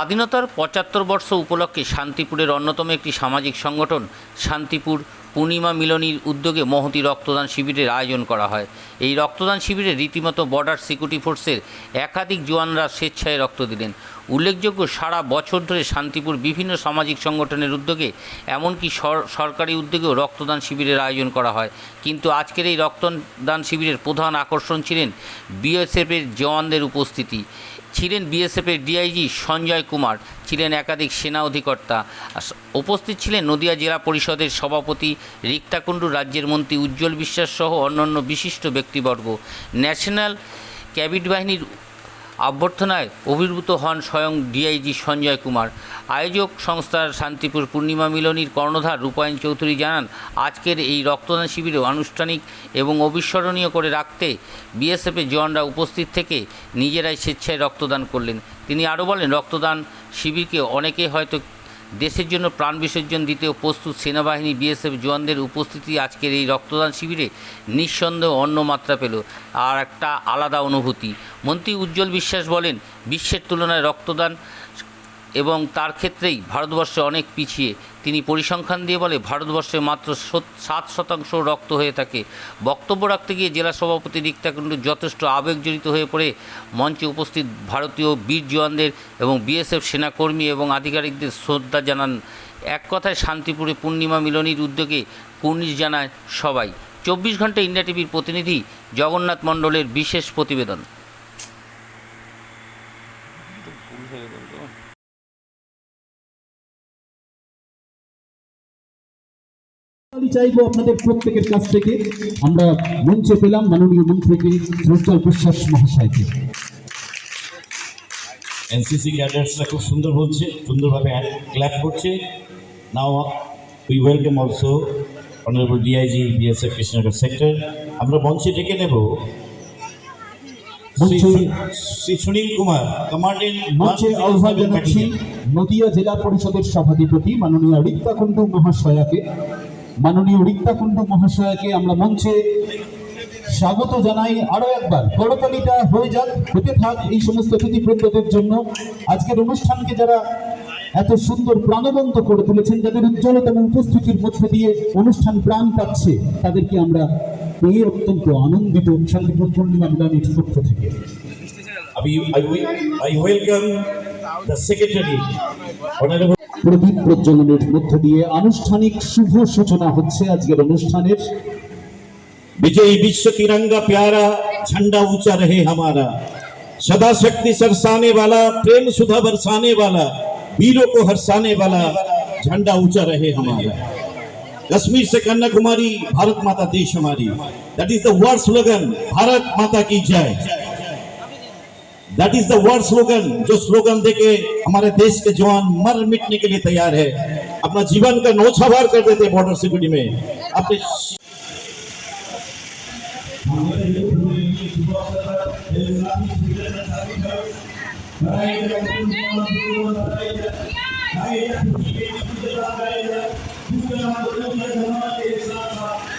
স্বাধীনতার পঁচাত্তর বর্ষ উপলক্ষে শান্তিপুরের অন্যতম একটি সামাজিক সংগঠন, শান্তিপুর পূর্ণিমা মিলনীর উদ্যোগে মহতি রক্তদান শিবিরের আয়োজন করা হয়। এই রক্তদান শিবিরে রীতিমতো বর্ডার সিকিউরিটি ফোর্সের একাধিক জওয়ানরা স্বেচ্ছায় রক্ত দিলেন। উল্লেখযোগ্য, সারা বছর ধরে শান্তিপুর বিভিন্ন সামাজিক সংগঠনের উদ্যোগে, এমনকি সরকারি উদ্যোগেও রক্তদান শিবিরের আয়োজন করা হয়। কিন্তু আজকের এই রক্তদান শিবিরের প্রধান আকর্ষণ ছিলেন বিএসএফের জওয়ানদের উপস্থিতি। ছিলেন বিএসএফের ডিআইজি সঞ্জয় কুমার, ছিলেন একাধিক সেনা অধিকর্তা। উপস্থিত ছিলেন নদিয়া জেলা পরিষদের সভাপতি রিক্তাকুণ্ডু রাজ্যের মন্ত্রী উজ্জ্বল বিশ্বাস সহ অন্যান্য বিশিষ্ট ব্যক্তিবর্গ। ন্যাশনাল ক্যাবিট বাহিনীর অভ্যর্থনায় অভিভূত হন স্বয়ং ডিআইজি সঞ্জয় কুমার। আয়োজক সংস্থার শান্তিপুর পূর্ণিমা মিলনীর কর্ণধার রূপায়ণ চৌধুরী জানান, আজকের এই রক্তদান শিবিরে আনুষ্ঠানিক এবং অবিস্মরণীয় করে রাখতে বিএসএফের জওয়ানরা উপস্থিত থেকে নিজেরাই স্বেচ্ছায় রক্তদান করলেন। তিনি আরও বলেন, রক্তদান শিবিরকে অনেকে হয়তো দেশের জন্য প্রাণ বিসর্জন দিতেও প্রস্তুত সেনাবাহিনী বিএসএফ জওয়ানদের উপস্থিতি আজকের এই রক্তদান শিবিরে নিঃসন্দেহ অন্য মাত্রা পেল। আর একটা আলাদা অনুভূতি। মন্ত্রী উজ্জ্বল বিশ্বাস বলেন, বিশ্বের তুলনায় রক্তদান এবং তার ক্ষেত্রেই ভারতবর্ষে অনেক পিছিয়ে। তিনি পরিসংখ্যান দিয়ে বলে, ভারতবর্ষে মাত্র সাত শতাংশ রক্ত হয়ে থাকে। বক্তব্য রাখতে গিয়ে জেলা সভাপতি রিক্তাকুণ্ডু যথেষ্ট আবেগজড়িত হয়ে পড়ে। মঞ্চে উপস্থিত ভারতীয় বীর জওয়ানদের এবং বিএসএফ সেনাকর্মী এবং আধিকারিকদের শ্রদ্ধা জানান। এক কথায় শান্তিপুরে পূর্ণিমা মিলনীর উদ্যোগে কুর্নিশ জানায় সবাই। চব্বিশ ঘণ্টা ইন্ডিয়া টিভির প্রতিনিধি জগন্নাথ মণ্ডলের বিশেষ প্রতিবেদন। চাইব আপনাদের প্রত্যেকের কাছ থেকে। আমরা মঞ্চে পেলাম মাননীয় মন্ত্রীকে উজ্জ্বল বিশ্বাস মহাশয়কে। এনসিসি ক্যাডার্সরা খুব সুন্দর বলছে সুন্দরভাবে ক্ল্যাপ করছে। Now we welcome also honourable DIG BSF Krishnanagar sector আমরা মঞ্চে ডেকে নেব। শ্রী সুনীল কুমার কমান্ডেন্ট মঞ্চে আহ্বান জানাচ্ছি নদিয়া জেলা পরিষদের সভাধিপতি মাননীয় রিক্তাকুণ্ডু মহাশয়াকে। মাননীয় রিক্তাকুণ্ডু মহাশয়াকে আমরা মঞ্চে স্বাগত জানাই। আরও একবার করতালিটা হয়ে যাক, হতে থাক এই সমস্ত অতিথিবৃন্দদের জন্য। আজকের অনুষ্ঠানকে যারা এত সুন্দর প্রাণবন্ত করে তুলেছেন, যাদের উজ্জ্বলতা এবং উপস্থিতির মধ্যে দিয়ে অনুষ্ঠান প্রাণ পাচ্ছে, তাদেরকে আমরা পেয়ে অত্যন্ত আনন্দিত শান্তিপুর পূর্ণিমা মিলনের পক্ষ থেকে। আমি আই ওয়েলকাম দ্য সেক্রেটারি প্রদীপ প্রজ্বলনের মধ্য দিয়ে আনুষ্ঠানিক শুভ সূচনা হচ্ছে আজকের অনুষ্ঠানের विजयी विश्व तिरंगा प्यारा झंडा ऊंचा रहे हमारा सदा शक्ति सरसाने वाला प्रेम सुधा बरसाने वाला वीरों को हर्षाने वाला झंडा ऊंचा रहे हमारा कश्मीर से कन्याकुमारी भारत माता देश हमारी that is the word slogan Bharat माता की जय that is the word slogan जो स्लोगन देके हमारे देश के जवान मर मिटने के लिए तैयार है। अपना जीवन का नौछावर कर देते बॉर्डर सिक्योरिटी में। अपने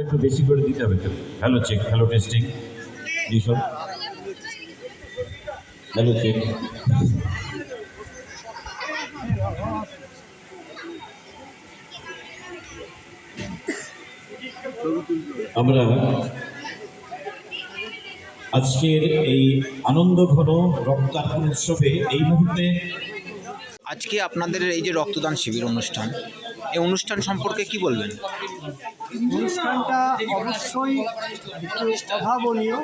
একটু বেশি করে দিতে হবে hello check hello testing hello check আমরা আজকের এই আনন্দ ঘন রক্তার্পণ উৎসবে এই মুহূর্তে আজকে আপনাদের এই যে রক্তদান শিবির অনুষ্ঠান এই অনুষ্ঠান সম্পর্কে কি বলবেন? অনুষ্ঠানটা অবশ্যই অভাবনীয়,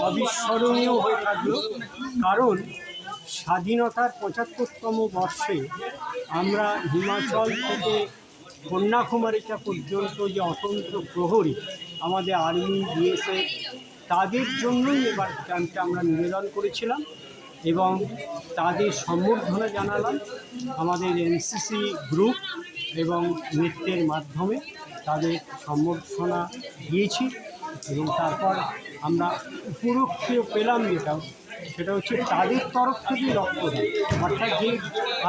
অবিস্মরণীয় হয়ে থাকল কারণ স্বাধীনতার পঁচাত্তরতম বর্ষে আমরা হিমাচল থেকে কন্যাকুমারিকা পর্যন্ত যে অতন্ত্র প্রহরী আমাদের আর্মি, বিএসএফ, তাদের জন্যই এবার ক্যাম্পটা আমরা নিবেদন করেছিলাম এবং তাদের সম্বর্ধনা জানালাম আমাদের এনসিসি গ্রুপ এবং নৃত্যের মাধ্যমে তাদের সম্বর্ধনা দিয়েছি এবং তারপর আমরা উপরক্ষীয় পেলাম যেটা, সেটা হচ্ছে তাদের তরফ থেকে রক্তদান। অর্থাৎ যে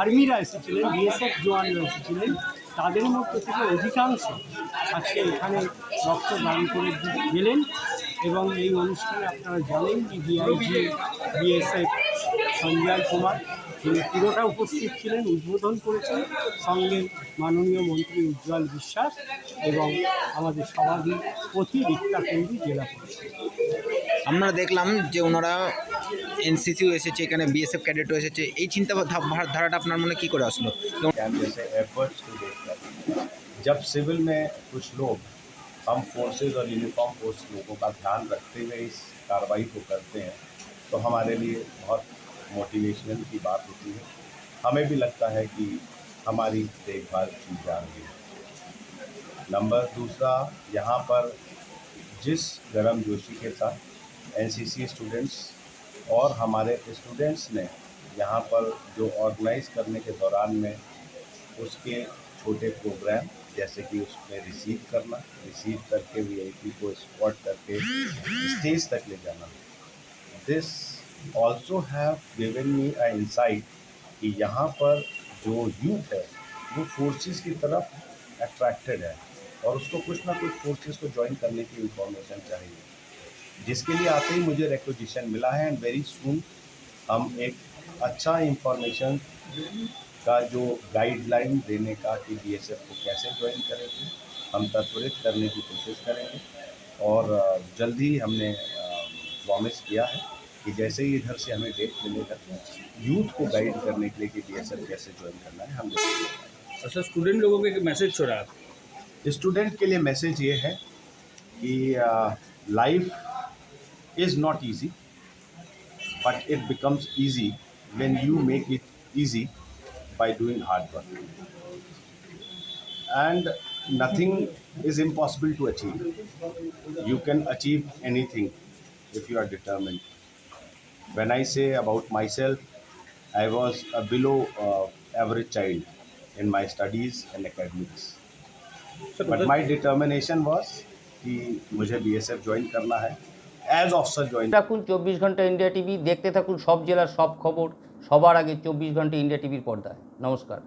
আর্মিরা এসেছিলেন, বিএসএফ জওয়ানরা এসেছিলেন, তাদের মধ্যে থেকে অধিকাংশ আজকে এখানে রক্তদান করে গেলেন এবং এই অনুষ্ঠানে আপনারা জানেন যে ডিআইজি বিএসএফ সঞ্জয় কুমার তিনি পুরোটা উপস্থিত ছিলেন উদ্বোধন করেছেন সঙ্গে মাননীয় মন্ত্রী উজ্জ্বল বিশ্বাস এবং আমাদের সভাধিপতি রিক্তা কেন্দ্রী জেলা পরিষদ আমরা দেখলাম যে ওনারা এনসিসিও এসেছে এখানে বিএসএফ ক্যাডেটও এসেছে এই চিন্তা ভা- ধারাটা আপনার মনে কি করে আসলো कैंप जैसे एफर्ट्स को देखकर जब सिविल में कुछ लोग हम फोर्सेज और यूनिफॉर्म फोर्स लोगों का ध्यान रखते हुए इस कार्रवाई को करते हैं तो हमारे लिए बहुत मोटिवेशनल की बात होती है। हमें भी लगता है कि हमारी देखभाल की जा रही है नंबर दूसरा, यहाँ पर जिस गर्म जोशी के साथ एनसीसी स्टूडेंट्स और हमारे स्टूडेंट्स ने यहाँ पर जो ऑर्गेनाइज करने के दौरान में उसके छोटे प्रोग्राम जैसे कि उसमें रिसीव करना रिसीव करके वी को स्पॉट करके स्टेज तक ले जाना। This also have given me a insight कि यहाँ पर जो यूथ है, वो फोर्सेस की तरफ़ अट्रैक्टेड है और उसको कुछ ना कुछ फोर्सेस को ज्वाइन करने की इंफॉर्मेशन चाहिए। जिसके लिए आते ही मुझे रिकोजिशन मिला है एंड वेरी सुन हम एक अच्छा इंफॉर्मेशन का जो गाइडलाइन देने का कि बीएसएफ को कैसे ज्वाइन करेंगे, हम त्वरित करने की कोशिश करेंगे और जल्द हमने प्रॉमिस किया है। कि जैसे ही इधर से हमें डेट मिलेगा तो यूथ को गाइड करने के लिए कि बी कैसे ज्वाइन करना है हम अच्छा स्टूडेंट लोगों के मैसेज छोड़ा स्टूडेंट के लिए मैसेज ये है कि life is not easy but it becomes easy when you make it easy by doing hard work and nothing is impossible to achieve you can achieve anything if you are determined when i say about myself i was a below uh, average child in my studies and academics but my determination was कि मुझे B S F join करना है as officer join রাখুন চব্বিশ ঘন্টা India TV দেখতে থাকুন সব জেলার সব খবর সবার আগে চব্বিশ ঘন্টা ইন্ডিয়া টিভির পর্দায় নমস্কার